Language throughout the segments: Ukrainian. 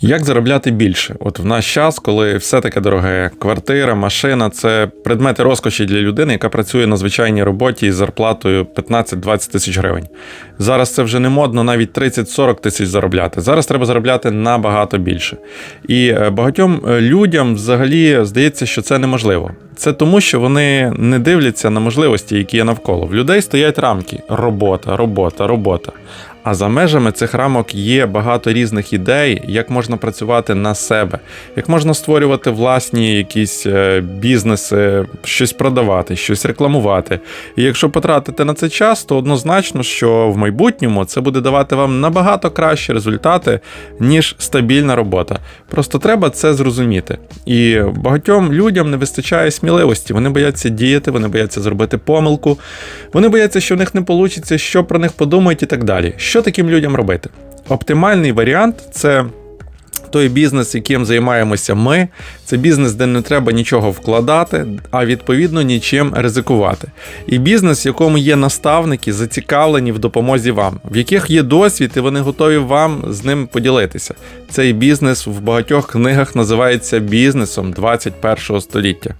Як заробляти більше? От в наш час, коли все таке дороге, квартира, машина це предмети розкоші для людини, яка працює на звичайній роботі із зарплатою 15-20 тисяч гривень. Зараз це вже не модно навіть 30-40 тисяч заробляти. Зараз треба заробляти набагато більше. І е, багатьом е, людям взагалі здається, що це неможливо. Це тому, що вони не дивляться на можливості, які є навколо. В людей стоять рамки: робота, робота, робота. А за межами цих рамок є багато різних ідей, як можна працювати на себе, як можна створювати власні якісь е, бізнеси, щось продавати, щось рекламувати. І якщо потратити на це час, то однозначно, що в майбутньому це буде давати вам набагато кращі результати, ніж стабільна робота. Просто треба це зрозуміти. І багатьом людям не вистачає сміливості. Вони бояться діяти, вони бояться зробити помилку, вони бояться, що в них не вийде, що про них подумають і так далі. Що таким людям робити? Оптимальний варіант це. Той бізнес, яким займаємося ми, це бізнес, де не треба нічого вкладати, а відповідно нічим ризикувати. І бізнес, в якому є наставники, зацікавлені в допомозі вам, в яких є досвід, і вони готові вам з ним поділитися. Цей бізнес в багатьох книгах називається бізнесом 21 століття.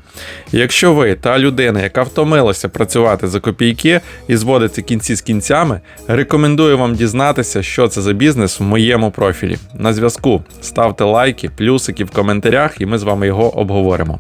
Якщо ви та людина, яка втомилася працювати за копійки і зводити кінці з кінцями, рекомендую вам дізнатися, що це за бізнес в моєму профілі. На зв'язку ставте лайки, плюсики в коментарях, і ми з вами його обговоримо.